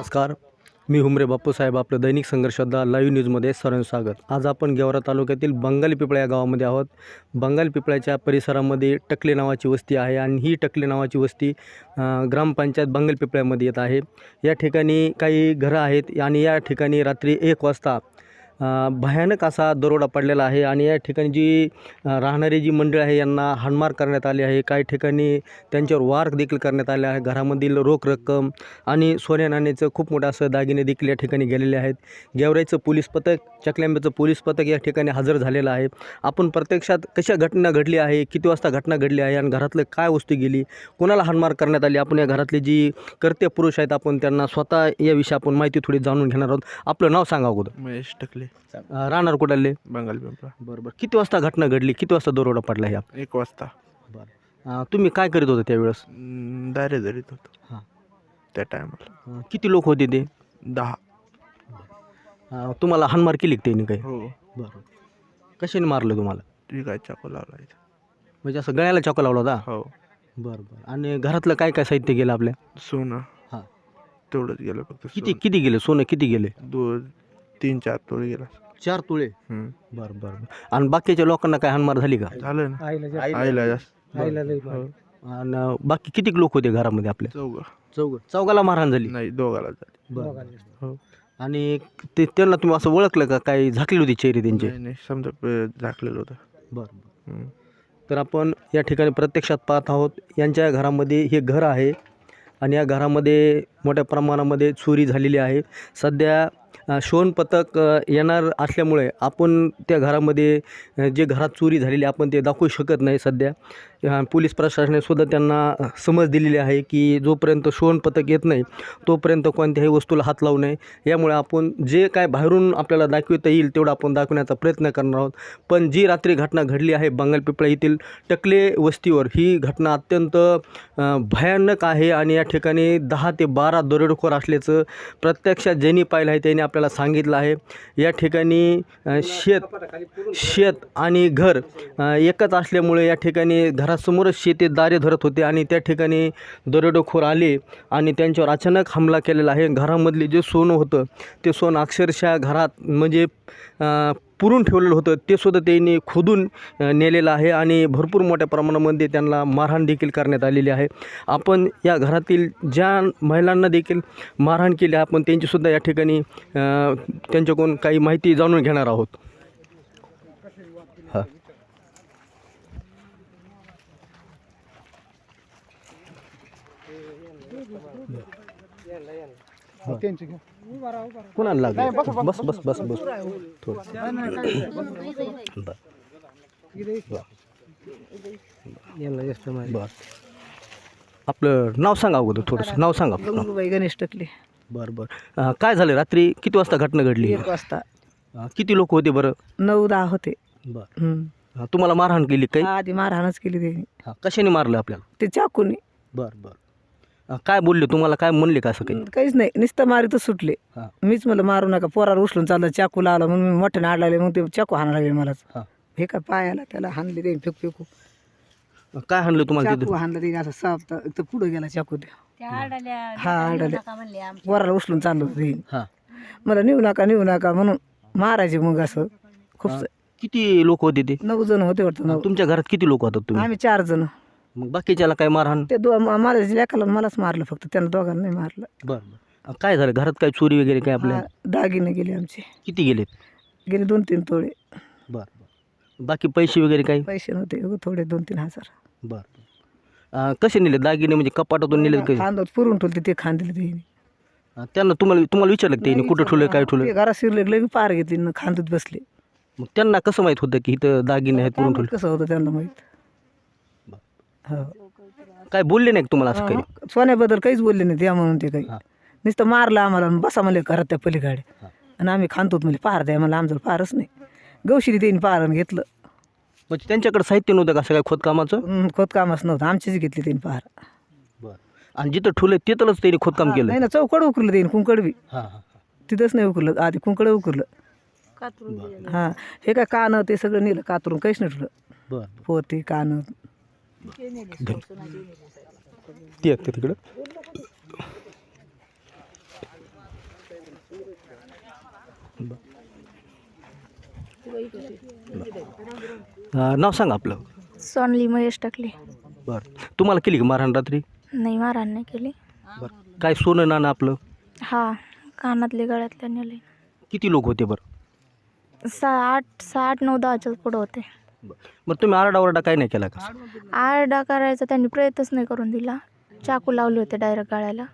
नमस्कार. मी हुमरे बाप्पूसाहेब आपलं दैनिक संघर्षदा लाईव्ह न्यूजमध्ये सरण स्वागत. आज आपण गेवरा तालुक्यातील बंगाली पिपळा या गावामध्ये आहोत. बंगाली पिपळ्याच्या परिसरामध्ये टकले नावाची वस्ती आहे आणि ही टकले नावाची वस्ती ग्रामपंचायत बंगाल पिपळ्यामध्ये येत आहे. या ठिकाणी काही घरं आहेत आणि या ठिकाणी रात्री एक वाजता भयानक असा दरोडा पडलेला आहे आणि या ठिकाणी जी राहणारी जी मंडळ आहे यांना हाणमार करण्यात आली आहे. काही ठिकाणी त्यांच्यावर वार देखील करण्यात आले आहे. घरामधील रोख रक्कम आणि सोन्या नाण्याचं खूप मोठं असं दागिने देखील या ठिकाणी गेलेले आहेत. गेवराईचं पोलीस पथक चकल्यांब्याचं पोलीस पथक या ठिकाणी हजर झालेलं आहे. आपण प्रत्यक्षात कशा घटना घडली आहे किती वाजता घटना घडली आहे आणि घरातलं काय वस्तू गेली कोणाला हाणमार करण्यात आली? आपण या घरातले जी कर्ते पुरुष आहेत आपण त्यांना स्वतः याविषयी आपण माहिती थोडी जाणून घेणार आहोत. आपलं नाव सांगा अगोदर. महेश टकले. अं, राहणार कुठाले बंगाल पिंपळा. बरं बरं. किती वाजता घटना घडली? किती वाजता दरोडा पडला ह्या? एक वाजता. बरं. तुम्ही काय करीत होते त्यावेळेस? अं, दारे धरीत होतो. हां. त्या टायमाला. अं, किती लोक होते ते? दहा. अं, तुम्हाला हाणमार केली का त्यांनी काही? हो. बरं. कशाने मारलं तुम्हाला? ठीक आहे चाकू लावला इथं. म्हणजे असं गळ्याला चाकू लावला होता? हो. बरं बरं. आणि घरातलं काय काय साहित्य गेलं आपल्या? सोनं. हां. तेवढंच गेलं फक्त किती किती गेले? सोनं किती गेले? सोनं. दोन तीन चार तोळे गेला. चार तुळे? हम्म. बरं बरं बरं. आणि बाकीच्या लोकांना काय हानमार झाली का? झालं ना. आईला जास्त. हो. आणि बाकी किती लोक होते घरामध्ये आपल्या चौघ. चौघ. चौघाला मारहाण झाली? नाही दोघाला झाली. बरं. हो. आणि ते त्यांना तुम्ही असं ओळखलं का? काही झाकली होती चेहरे त्यांचे? नाही नाही. समजा प- झाकलेलं होतं. बरं. हम्म. तर आपण या ठिकाणी प्रत्यक्षात पाहत आहोत यांच्या घरामध्ये हे घर आहे. आणि या घरामध्ये मोठ्या प्रमाणामध्ये चोरी झालेली आहे. सध्या शोन पथक येणार असल्यामुळे आपण त्या घरामध्ये जे घरात चोरी झालेली आपण ते दाखवू शकत नाही सध्या. पोलीस प्रशासनानेसुद्धा त्यांना समज दिलेली आहे की जोपर्यंत शोन पथक येत नाही तोपर्यंत कोणत्याही वस्तूला हात लावू नये. यामुळे आपण जे काय बाहेरून आपल्याला दाखविता येईल तेवढं आपण दाखवण्याचा प्रयत्न करणार आहोत. पण जी रात्री घटना घडली आहे बंगालपिपळा येथील टकले वस्तीवर ही घटना अत्यंत भयानक आहे आणि या ठिकाणी दहा ते बारा दरोडेखोर असल्याचं प्रत्यक्षात ज्यांनी पाहिलं आहे त्यांनी त्यांनी आपल्याला सांगितलं आहे. या ठिकाणी शेत शेत आणि घर एकच असल्यामुळे या ठिकाणी घरासमोरच शेती दारे धरत होते आणि त्या ठिकाणी दरोडेखोर आले आणि त्यांच्यावर अचानक हमला केलेला आहे. घरामधले जे सोनं होतं ते सोनं अक्षरशः घरात म्हणजे पुरून ठेवलेलं होतं. ते सुद्धा त्यांनी खोदून नेलेलं आहे आणि भरपूर मोठ्या प्रमाणामध्ये त्यांना मारहाण देखील करण्यात आलेली आहे. आपण या घरातील ज्या महिलांना देखील मारहाण केली आहे, आपण त्यांचीसुद्धा या ठिकाणी त्यांच्याकडून काही माहिती जाणून घेणार आहोत. हां. कुणाला लागलं? बस बस बस बस थोडं. बर. आपलं नाव सांगा अगोदर थोडंसं. नाव सांगा. गंगूबाई गणेश टकले. बरं बरं. काय झालं रात्री? किती वाजता घटना घडली? एक वाजता. अं, किती लोक होते बरं? नऊ दहा होते. बरं. हम्म. तुम्हाला मारहाण केली काही? आधी मारहाणच केली त्यांनी. हां कशाने मारलं आपल्याला? ते चाकूने. बरं बरं. अं, काय बोलले? तुम्हाला काय म्हणले का असं काही? काहीच नाही. नुसतं मारीतच सुटले. हा. मीच म्हणलं मारू नका. पोरावर उचलून चाललं चाकू लावला. मग मी मोठ्याने आड लागले. मग ते चाकू हाणा लागले मलाच. हा. हे काय पायाला त्याला हाणले ते फेक फेकू. अं, काय हाणलं तुम्हाला चाकू तिथं हाणलं ते असं साप तर तर पुढे गेला चाकू ते. त्या आडाल्या हा आडले पोराला उचलून चाललं ते. हां. मला नेऊ नका नेऊ नका. म्हणून मारायचे मग असं. खूप स- किती लोक होते ते? नऊ जण होते वाटतं नऊ. तुमच्या घरात किती लोक होतात तुम्ही? आम्ही चार जण. मग बाकीच्याला काय मारहाण? ते दो मला लेखाला मलाच मारलं फक्त त्यांना दोघांना नाही मारलं. बरं बरं. काय झालं? घरात काय चोरी वगैरे काय आपल्या? हा, दागिने गेले आमचे. किती गेले गेले दोन तीन तोळे. बरं बरं. बाकी पैसे वगैरे काही? पैसे नव्हते थोडे दोन तीन हजार. बरं अं, कसे नेले दागिने म्हणजे कपाटातून नेले कसे? पुरून ठेवले ते खांदले ते अं, त्यांना तुम्हाला तुम्हाला विचारलं का त्यांनी कुठं ठेवलं काय ठेवलं ते घरात शिरले लगे पार घेतली न खांदत बसले. मग त्यांना कसं माहीत होतं की इथं दागिने आहेत पुरून ठेवले? कसं होतं त्यांना माहीत? काय बोलले नाही का तुम्हाला असं काही? हा, सोन्याबद्दल काहीच बोलले नाही त्या म्हणून ते काही. हा. नुसतं मारलं आम्हाला आणि बसा म्हणले घरात त्या पलीकडे. आणि आम्ही खांदतो म्हणजे पार द्या मला आमचं पारच नाही. गौशिरी त्यांनी पारण घेतलं. म्हणजे त्यांच्याकडे साहित्य नव्हतं का असं काय खोदकामाचं? खोदकामच नव्हतं. आमचीच घेतली त्यांनी पार. बरं. आणि जिथं ठेवलं तिथंच त्यांनी खोदकाम केलं. नाही ना चौकड उकरलं त्यांनी कुंकड बी हां हां. तिथंच नाही उकरलं आधी कुंकड उकरलं. हां हे काय कानं ते सगळं नेलं कातरून काहीच नाही ठेवलं बरं. पोते कानं ती आहेत का तिकडं अं, नाव सांगा आपलं. सोनली महेश टाकले. बरं. तुम्हाला केली का मारहाण रात्री? नाही मारहाण नाही केली. बरं. काय सोनं नाणं आपलं? हा कानातले गळ्यातले नेले. किती लोक होते बरं? सहा आठ सहा आठ नऊ दहाच्या पुढं होते. बरं. तुम्ही आरडाओरडा काय नाही केला का? आरडा करायचा त्यांनी प्रयत्नच नाही करून दिला. चाकू लावले होते डायरेक्ट गाळ्याला.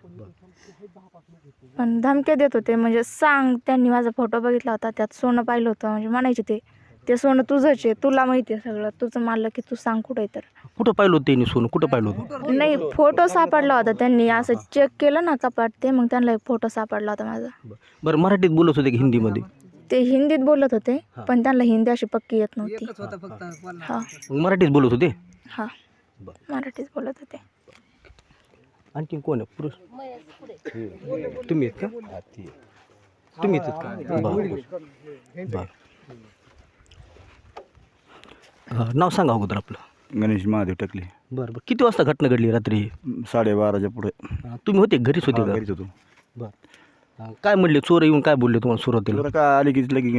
पण धमक्या देत होते म्हणजे सांग त्यांनी माझा फोटो बघितला होता त्यात सोनं पाहिलं होतं म्हणजे म्हणायचे ते ते सोनं तुझंच आहे तुला माहिती आहे सगळं तुझं मानलं की तू सांग कुठं आहे तर. कुठं पाहिलं होतं त्यांनी सोनं? कुठं पाहिलं होतं? नाही फोटो सापडला होता त्यांनी असं चेक केलं ना कपाट ते मग त्यांना एक फोटो सापडला होता माझा. बरं. मराठीत बोलत होते की हिंदीमध्ये? ते हिंदीत बोलत होते पण त्यांना हिंदी अशी पक्की येत नव्हती. हा. मग मराठीत बोलत होते? हा. मराठीत बोलत होते. आणखी कोण आहे? पुरुष? तुम्ही आहेत का? तुम्ही आहेत का? बरं. बरं. हां नाव सांगा अगोदर आपलं. गणेश महादेव टकले. बरं बरं. किती वाजता घटना घडली रात्री? ही? साडेबाराच्या पुढे. हां, तुम्ही होते घरीच होते का? घरीच होतो. बरं. हां, काय म्हणले? चोर येऊन काय बोलले तुम्हाला सुरुवातीला? तुला काय आली की लगेच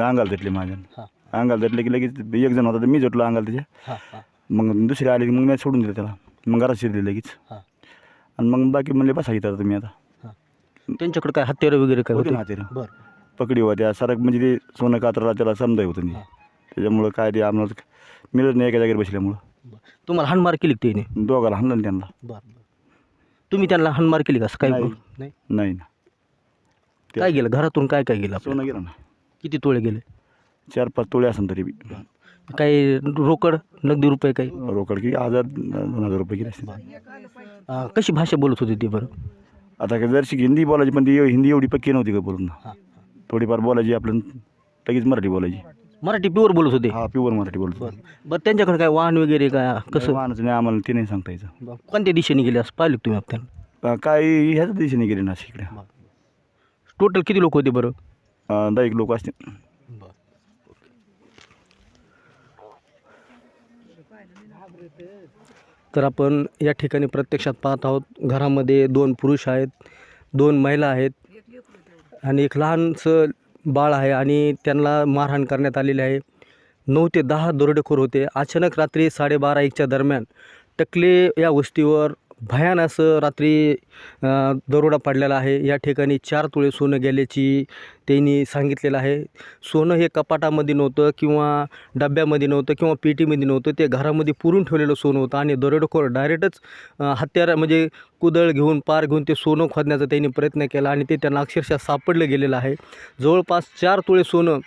अंगाला धरले माझ्या. हां. अंगाला धरले की लगेच एक जण होता तर मी झोटलो अंगाला त्याच्या. हां हां. मग दुसरे आले की मग मी सोडून दिलं त्याला. मग घरात शिरले लगेच. हां. आणि मग बाकी म्हणले बसा इथं तुम्ही आता. हां. त्यांच्याकडे काय हत्यारं वगैरे काय होते होते? ना. बरं. पकडी होत्या. सरक म्हणजे ते सोनं कात्राला त्याला समजाय होतं नाही. त्याच्यामुळं काय ते आम्हाला मिळत नाही एका जागेवर बसल्यामुळं. बरं. तुम्हाला हाणमार केली का त्याने? दोघाला हाणलं ना त्यांना. बरं तुम्ही त्यांना हाणमार केली का? असं काय नाही ना. काय गेलं? घरातून काय काय गेलं आपलं सोनं गेलं ना. किती तोळे गेले? चार पाच तोळे असेल तरी बी. काही रोकड नगदी रुपये काही? रोकड की हजार दोन हजार रुपये अं, कशी भाषा बोलत होती ती बरं? आता काय जरशी हिंदी बोलायची पण ती हिंदी एवढी पक्की नव्हती का बोलून? थोडीफार बोलायची आपलं लगेच मराठी बोलायची. मराठी प्युअर बोलत होते? हा प्युअर मराठी बोलतो बरं. त्यांच्याकडे काय वाहन वगैरे काय कसं? वाहनाचं नाही आम्हाला ते नाही सांगता यायचं. कोणत्या दिशेने गेले असं? पाहिलं का तुम्ही आपल्याला? अं, काय ह्याच दिशेने गेले नाशिकडे टोटल किती लोक होते बरं? अं, दहा एक लोक असतील. तर आपण या ठिकाणी प्रत्यक्षात पाहत आहोत घरामध्ये दोन पुरुष आहेत दोन महिला आहेत आणि एक लहानसं बाळ आहे आणि त्यांना मारहाण करण्यात आलेली आहे. नऊ ते दहा दरोडेखोर होते. अचानक रात्री साडेबारा एकच्या दरम्यान टकले या वस्तीवर भयान असं रात्री दरोडा पडलेला आहे. या ठिकाणी चार तुळे सोनं गेल्याची त्यांनी सांगितलेलं आहे. सोनं हे कपाटामध्ये नव्हतं किंवा डब्यामध्ये नव्हतं किंवा पेटीमध्ये नव्हतं. ते घरामध्ये पुरून ठेवलेलं सोनं होतं आणि दरोडेखोर डायरेक्टच हत्यार म्हणजे कुदळ घेऊन पार घेऊन ते सोनं खोदण्याचा त्यांनी प्रयत्न केला आणि ते त्यांना अक्षरशः सापडलं गेलेलं आहे. जवळपास चार तुळे सोनं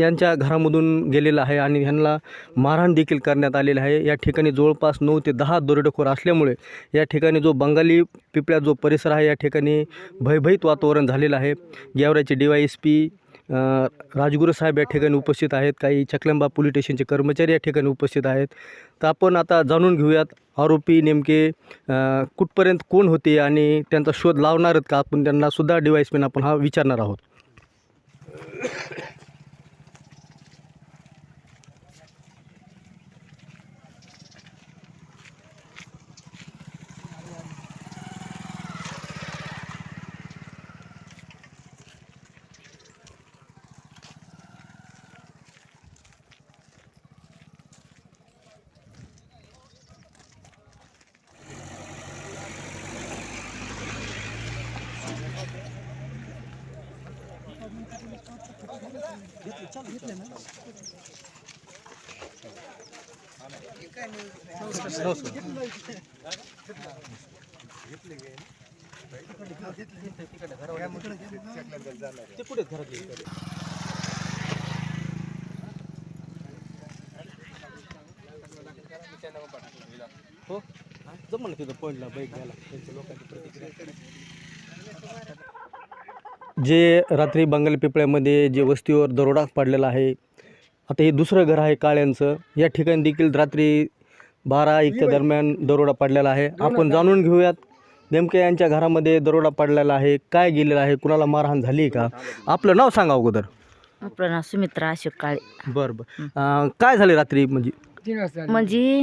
यांच्या घरामधून गेलेलं आहे आणि ह्यांना मारहाण देखील करण्यात आलेलं आहे. या ठिकाणी जवळपास नऊ ते दहा दरोडेखोर असल्यामुळे या ठिकाणी जो बंगाली पिपळ्या जो परिसर आहे या ठिकाणी भयभीत वातावरण झालेलं आहे. गेवराचे D Y S P Rajguru साहेब या ठिकाणी उपस्थित आहेत. काही चकलंबा पोलीस स्टेशनचे कर्मचारी या ठिकाणी उपस्थित आहेत. तर आपण आता जाणून घेऊयात आरोपी नेमके कुठपर्यंत कोण होते आणि त्यांचा शोध लावणारच का? आपण त्यांनासुद्धा डी वाय एस पीनं आपण हा विचारणार आहोत. ते कुठे घरात हो. जमलं तिथं पडला बैक घ्यायला. त्यांच्या लोकांची प्रतिक्रिया. जे रात्री बंगाल पिपळ्यामध्ये जे वस्तीवर दरोडा पडलेला आहे आता हे दुसरं घर आहे काळ्यांचं. या ठिकाणी देखील रात्री बारा एकच्या दरम्यान दरोडा पडलेला आहे. आपण जाणून घेऊयात नेमक्या यांच्या घरामध्ये दरोडा पडलेला आहे काय गेलेलं आहे कुणाला मारहाण झाली आहे का? आपलं नाव सांगा अगोदर. आपलं नाव सुमित्रा अशोक काळे. बरं बरं. काय झाले रात्री म्हणजे म्हणजे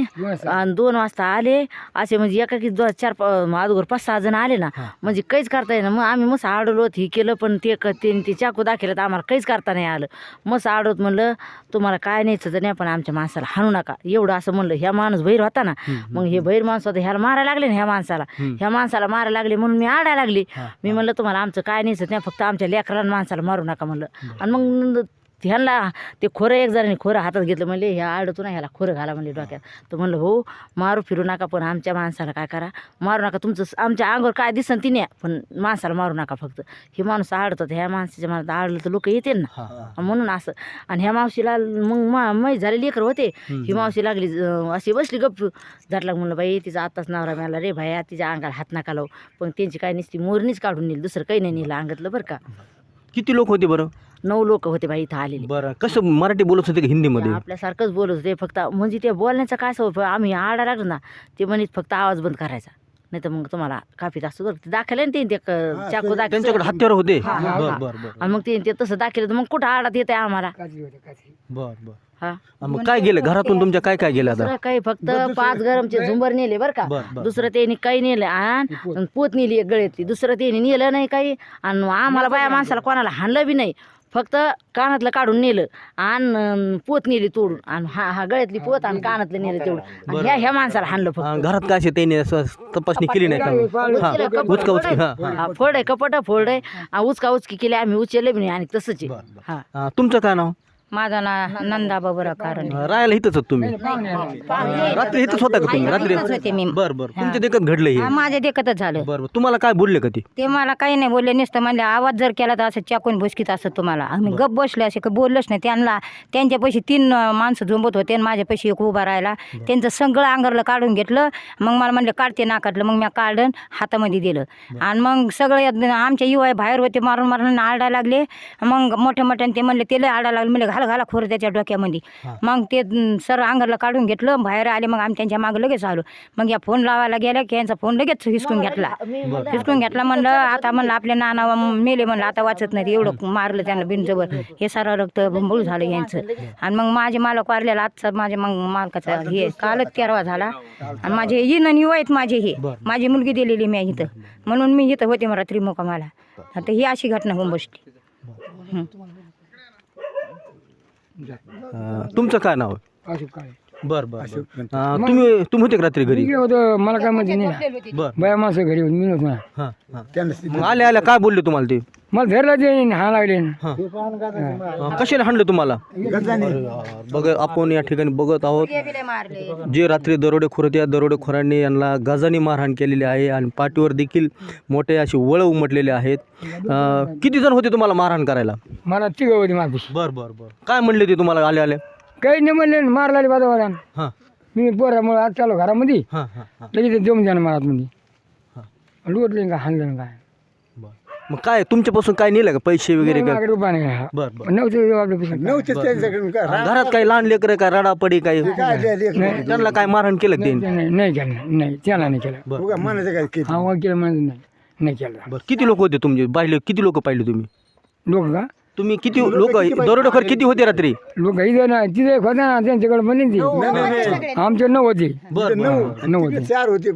अन् दोन वाजता आले. असे म्हणजे एका की दोन चार अगोदर पाच सहा जण आले ना. म्हणजे काहीच करता येईना. मग आम्ही मस्त आडवलो हे केलं पण ते ते चाकू दाखवलं तर आम्हाला काहीच करता नाही आलं. मस्त आडवत म्हणलं तुम्हाला काय न्यायचं तर नाही पण आमच्या माणसाला हाणू नका. एवढं असं म्हणलं. ह्या माणूस बहिर होता ना. मग हे बहिर माणूस होता. ह्याला मारायला लागले ना ह्या माणसाला. ह्या माणसाला मारायला लागले म्हणून मी आडायला लागली. मी म्हणलं तुम्हाला आमचं काय न्यायचं नाही फक्त आमच्या लेकराला आणि माणसाला मारू नका म्हणलं. आणि मग ह्यांना ते खोरं एक जणांनी खोरं हातात घेतलं म्हणले ह्या आडतो ना ह्याला खोरं घाला म्हणले डोक्यात. तर म्हणलं हो मारू फिरू नका पण आमच्या माणसाला काय करा मारू नका तुमचं आमच्या अंगावर काय दिसन ती न्या पण माणसाला मारू नका फक्त. हे माणूस आडतात ह्या माणसाच्या मनात आडलं तर लोक येतील ना. म्हणून असं आणि ह्या मावशीला मग मा मै झाले लेकर होते. ही मावशी लागली अशी बसली गप्प झाटला म्हणलं बाई तिचा आताच नवरा मिळाला रे भाया तिच्या अंगाला हात नका लावू पण त्यांची काय नसती मोरणीच काढून नेली दुसरं काही नाही नेलं अंगातलं बरं का. किती लोक होते बरं? नऊ लोक होते बाई इथं आलेले. बरं कसं मराठी बोलत होते का हिंदीमध्ये? आपल्यासारखंच बोलत होते फक्त म्हणजे ते बोलण्याचं काय सवय आम्ही आडा लागलो ना ते म्हणत फक्त आवाज बंद करायचा. नाही तर मग तुम्हाला काफीत असतो तर ते दाखवलं ना ते क- चाकू दाखल त्यांच्याकडे हत्यार होते? हा, हा, बर हा. बर बर आणि मग ते ते तसं दाखवलं तर मग कुठं आडात येते आम्हाला? बर बर. हा. मग काय गेलं? घरातून तुमच्या काय काय गेलं आता? दुसरं काही फक्त पाच गरमचे झुंबर नेले बरं का. बर, बर. दुसरं त्यांनी काही नेलं आणि पोत. नेली एक गळ्यातली. दुसरं त्यांनी नेलं नाही काही. आणि आम्हाला बाया माणसाला कोणाला हाणलं बी नाही. फक्त कानातलं काढून नेलं आणि पोत नेली तोडून. आणि हा हा गळ्यातली पोत आणि कानातलं नेलं तेवढं. आणि ह्या ह्या माणसाला हाणलं फक्त. हा, घरात काय असे त्यांनी असं तपासणी केली नाही का? हा. उचका उचकी हा हा. फोड आहे कपट फोड. आहे उचका उचकी केली आम्ही उचलले बी नाही आणि तसंच आहे. हा. हा, तुमचं काय नाव? माझा ना नंदा बाबुरा कारण हा, राहायला इथंच आहात तुम्ही? रात्री इथंच होता का तुम्ही? रात्री होते मी. बर बर. तुमच्या देखत घडलं हे? माझ्या देखतच झालं. बर बर. तुम्हाला काय बोलले का ते? ते मला काही नाही बोलले नसतं म्हणले आवाज जर केला तर असं चाकून भुसकीत असं तुम्हाला. आम्ही गप बसले असे काही बोललोच नाही. त्यांना त्यांच्या पैसे तीन अं, माणसं झोंबत होते आणि माझ्या पैसे एक उभा राहिला. त्यांचं सगळं अंगरलं काढून घेतलं. मग मला म्हणलं काढते नाकातलं. मग मी काढलं हातामध्ये दिलं. आणि मग सगळं आमच्या युवा बाहेर होते मारून मारून आरडायला लागले. मग मोठ्या मोठ्याने ते म्हणले ते लय आरडायला लागले. म्हणले घाल घाला खोरं त्याच्या डोक्यामध्ये. मग ते सर अंगरला काढून घेतलं बाहेर आले मग आम्ही त्यांच्या मागं लगेच आलो. मग या फोन लावायला गेल्या की यांचा फोन लगेच हिसकून घेतला. हिसकून घेतला म्हणलं आता म्हणलं आपल्या नाना मेले म्हणलं आता वाचत नाही एवढं मारलं त्यांना बिनजबर हे सारं रक्त बंबूळ झालं यांचं. आणि मग माझे मालक वारलेला आजचा माझे मग मालकाचा हे कालच तेरवा झाला. आणि माझे येण आणि आहेत माझे हे. माझी मुलगी दिलेली मी इथं. म्हणून मी इथं होते मला त्रिमुखामाला आता ही अशी घटना होऊन बसली. तुमचं काय नाव आशिफ काळे. बर बर बर. हा, तुम्ही तुम्ही होते का रात्री घरी? होतं मला काय माहिती नाही. बर. बाया माणसं घरी होती मी नव्हतो. ना हा. हा मग आल्या आल्या काय बोलले तुम्हाला ते? मला धरला ते हा लागले. हा, कशाने हाणलं तुम्हाला? बघ आपण या ठिकाणी बघत आहोत. जे रात्री दरोडेखोर होते या दरोडेखोरांनी यांना गजानी मारहाण केलेली आहे आणि पाठीवर देखील मोठे असे वळ उमटलेले आहेत. अं, किती जण होते तुम्हाला मारहाण करायला? मला तिघ होती माफी बर बर बर. काय म्हणले ते तुम्हाला आले आले? काही नाही म्हणले मार लागले बाजा बाजा हां. मी पोरामुळे आज चालू घरामध्ये. हां हां हां. लगेच देऊन द्या मारात मध्ये लुटले का हाणलं काय बर. मग काय तुमच्यापासून काय नेलं का पैसे वगैरे काय माझ्याकडे रुपया नाही बर बर. नव्हते आपल्या पैसे घरात काही लहान लेकर काय रडापडी काय त्यांना काय मारहाण केलं का त्यांनी? नाही नाही केलं नाही. त्याला नाही केलं. बर. वर केलं? म्हणजे नाही नाही केलं. बर किती लोक होते तुमचे? पाहिले किती लोक पाहिले तुम्ही? लोक का? तुम्ही किती लोक दरोडेखोर किती होते रात्री? लोक तिथे एक होता ना त्यांच्याकडे म्हणले ती. आमचे नऊ होते. बर बर. नऊ होते. चार होते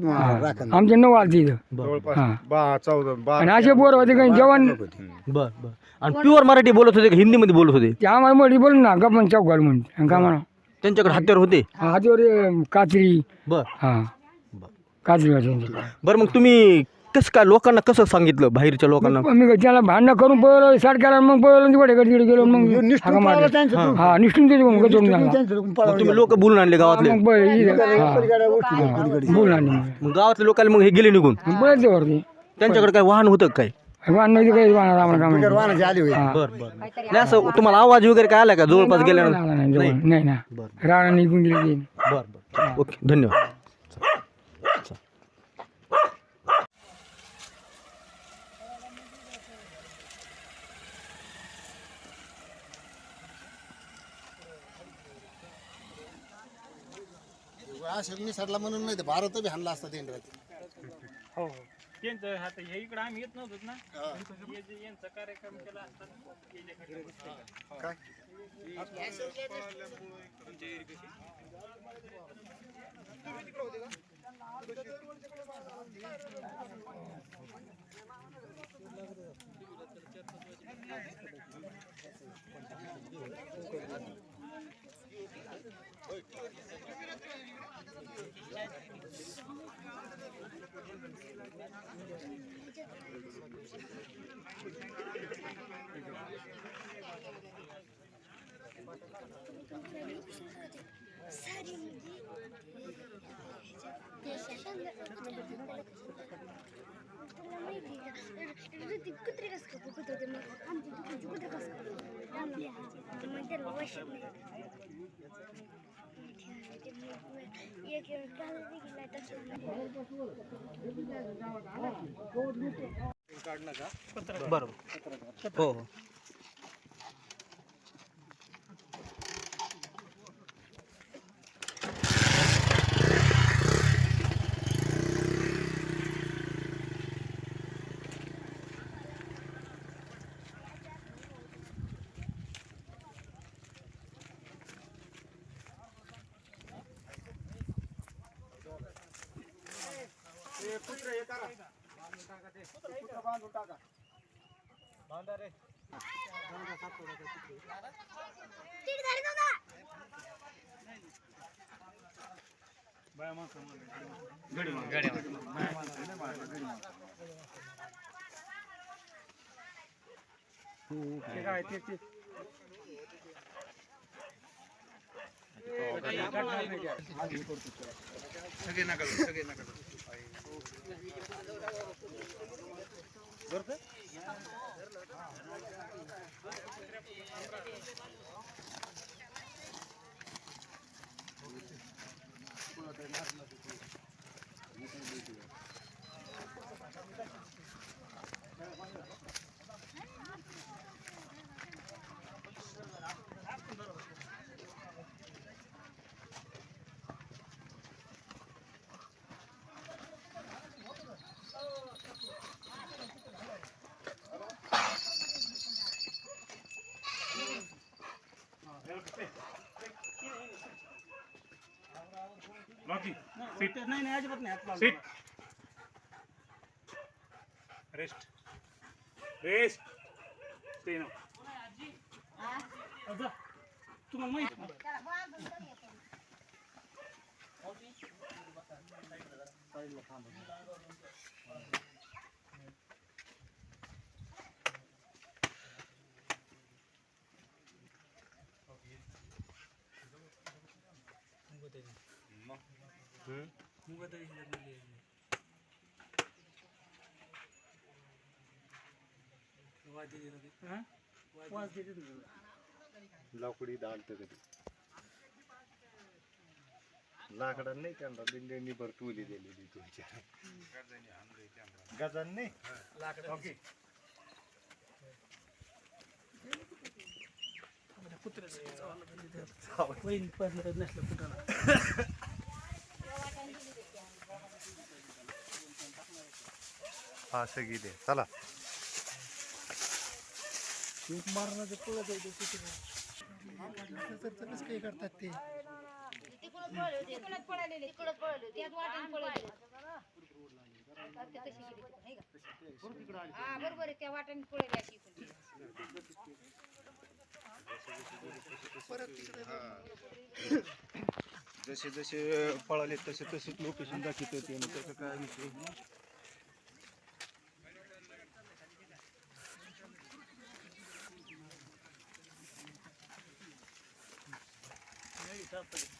आमचे नऊ आलते इथं. हा. आणि असे बोर होते काही जेवण बर बर. आणि प्युअर मराठी बोलत होते का हिंदीमध्ये बोलत होते? ते आम्हाला मोठी बोल ना गप्पन चौक घाल म्हणून का म्हणा. त्यांच्याकडे हत्यार होते? हातीवर अं, कात्री. बर. हा. कात्री होती त्यांच्याकडे. बरं मग तुम्ही कसं काय लोकांना कसं सांगितलं बाहेरच्या लोकांना? मी त्याला भांडणं करून पळलो साठ केला मग पळलो तिकडे तिकडे गेलो मग हाका मारले. हा निष्ठून देतो मग झाला. तुम्ही लोक बोलून आणले गावातले? मग पळ इथं, हा. बोल आणि मग. मग गावातल्या लोकांना मग हे गेले निघून? मग पळते वरती. त्यांच्याकडे काय वाहन होतं का काय? वाहन नव्हती काही वाहन आम्हाला काम नाही. आली होती हा. बर बर नाही असं तुम्हाला आवाज वगैरे काय आला का? जवळपास गेल्यानंतर? नाही ना राणा निघून गेली ती. बर बर. ओके धन्यवाद. अशोक सरला म्हणून नाही भारत बी हाणला असता त्यांचं आता हे इकडं आम्ही येत नव्हतो ना. हे. जे यांचा कार्यक्रम केला ಕುದುರೆ ಕಸ್ಕೋದು ಕುದುರೆ ಕುದುರೆ ಕಸ್ಕೋದು ನಮ್ಮ ಮಧ್ಯ ವಾಶ್ बरोबर. हो हो. कुत्रे कस का मग त्याला वर्षात नाही सगळे एक सगळे नका बरोबर हो हो नाही नाही अजिबात नाही हात लावू रेस्ट रेस्ट स्टे नो तुम्हाला माहिती वाज देते लाकडी दालत कधी. लाकडा नाही त्यांना दिंड्यांनी भर टोली दिलेली तुमच्या. गजान नाही? ओके. हा सगळी दे चला बरोबर आहे त्या वाटाने पळले अशी जसे जसे पळाले तसे तसेच लोकेशन दाखवत होते आणि त्याचा काय विषय போகுது